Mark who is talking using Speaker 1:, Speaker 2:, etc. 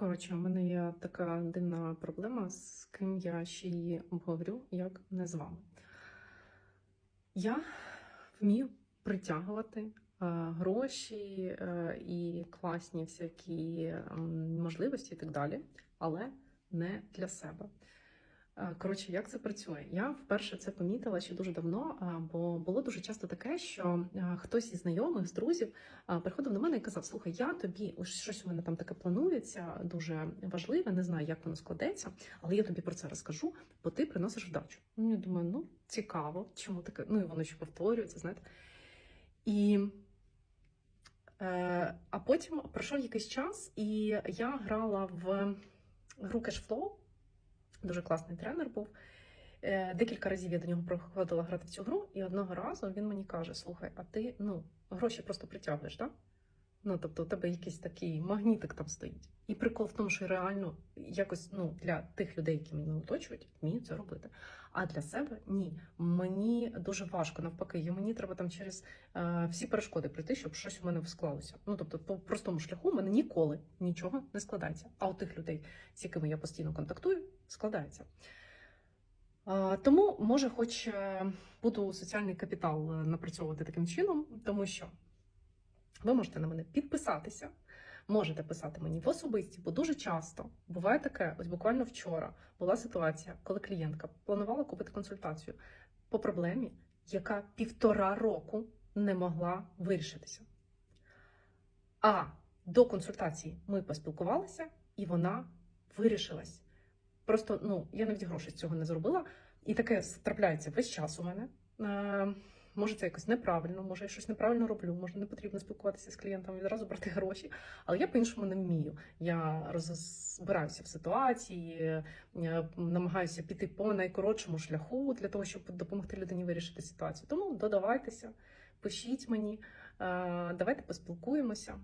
Speaker 1: Коротше, у мене є така дивна проблема, з ким я ще її обговорю, як не з вами. Я вмію притягувати е, гроші е, і класні всякі е, можливості і так далі, але не для себе. Е, Коротше, як це працює? Я вперше це помітила ще дуже давно, бо було дуже часто таке, що е, хтось із знайомих, з друзів приходив до мене і казав: Слухай, я тобі ось щось у мене там таке планується, дуже важливе, не знаю, як воно складеться, але я тобі про це розкажу, бо ти приносиш вдачу. Ну, я думаю, ну цікаво, чому таке? Ну і воно ще повторюється, знаєте. І е, а потім пройшов якийсь час, і я грала в гру Cashflow. Дуже класний тренер був. Е, Декілька разів я до нього проходила грати в цю гру, і одного разу він мені каже: Слухай, а ти ну, гроші просто притягуєш, так? Ну, тобто, у тебе якийсь такий магнітик там стоїть. І прикол в тому, що реально якось ну, для тих людей, які мене оточують, вмію це робити. А для себе ні. Мені дуже важко, навпаки, і мені треба там через е, всі перешкоди пройти, щоб щось у мене склалося. Ну, тобто, по простому шляху у мене ніколи нічого не складається. А у тих людей, з якими я постійно контактую, складається. Тому, може, хоч е, буду соціальний капітал е, напрацьовувати таким чином, тому що ви можете на мене підписатися, можете писати мені в особисті, бо дуже часто буває таке, ось буквально вчора була ситуація, коли клієнтка планувала купити консультацію по проблемі, яка півтора року не могла вирішитися. А до консультації ми поспілкувалися, і вона вирішилась. Просто ну я навіть грошей з цього не зробила. І таке трапляється весь час у мене. Може, це якось неправильно, може, я щось неправильно роблю, може, не потрібно спілкуватися з клієнтом відразу брати гроші. Але я по-іншому не вмію. Я розбираюся в ситуації, е, намагаюся піти по найкоротшому шляху для того, щоб допомогти людині вирішити ситуацію. Тому додавайтеся, пишіть мені, е, давайте поспілкуємося.